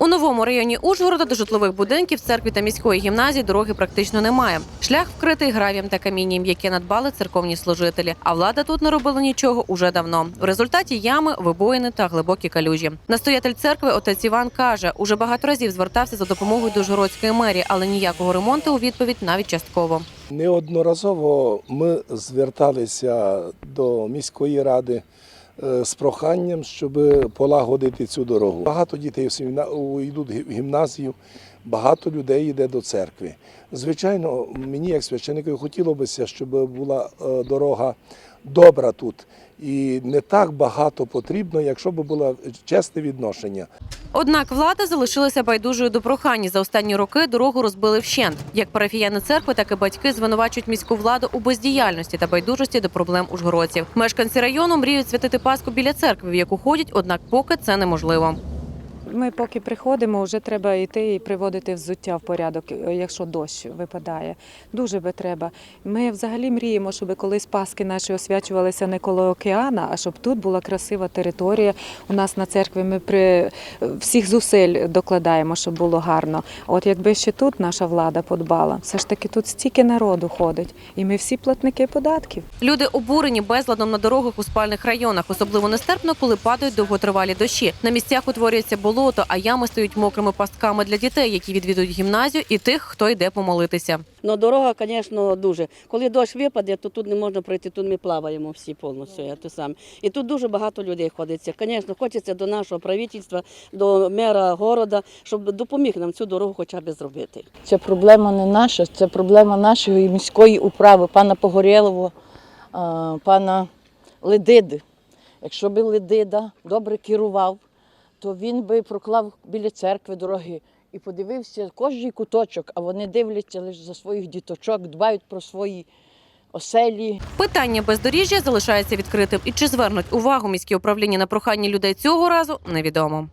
У новому районі Ужгорода до житлових будинків, церкві та міської гімназії дороги практично немає. Шлях вкритий гравієм та камінням, яке надбали церковні служителі. А влада тут не робила нічого уже давно. В результаті ями, вибоїни та глибокі калюжі. Настоятель церкви отець Іван каже, уже багато разів звертався за допомогою до Ужгородської мерії, але ніякого ремонту у відповідь навіть частково. Неодноразово ми зверталися до міської ради з проханням, щоб полагодити цю дорогу. Багато дітей йдуть в гімназію, багато людей йде до церкви. Звичайно, мені як священнику хотілося б, щоб була е, дорога добра тут. І не так багато потрібно, якщо б було чесне відношення. Однак влада залишилася байдужою до прохань. За останні роки дорогу розбили вщент. Як парафіяни церкви, так і батьки звинувачують міську владу у бездіяльності та байдужості до проблем ужгородців. Мешканці району мріють святити Пасху біля церкви, в яку ходять, однак поки це неможливо. Ми поки приходимо, вже треба йти і приводити взуття в порядок, якщо дощ випадає. Дуже би треба. Ми взагалі мріємо, щоб колись Паски наші освячувалися не коло океана, а щоб тут була красива територія. У нас на церкві ми при всіх зусиль докладаємо, щоб було гарно. От якби ще тут наша влада подбала, все ж таки тут стільки народу ходить, і ми всі платники податків. Люди обурені безладом на дорогах у спальних районах, особливо нестерпно, коли падають довготривалі дощі. На місцях утворюється болото, а ями стають мокрими пастками для дітей, які відвідують гімназію, і тих, хто йде помолитися. Ну, дорога, звісно, дуже. Коли дощ випаде, то тут не можна пройти, тут ми плаваємо всі повністю. я те саме. І тут дуже багато людей ходиться. Звісно, хочеться до нашого правительства, до мера города, щоб допоміг нам цю дорогу хоча б зробити. Це проблема не наша, це проблема нашої міської управи, пана Погорєлова, пана Ледиди. Якщо би Ледида добре керував, то він би проклав біля церкви дороги і подивився кожний куточок, а вони дивляться лише за своїх діточок, дбають про свої оселі. Питання бездоріжжя залишається відкритим. І чи звернуть увагу міські управління на прохання людей цього разу, невідомо.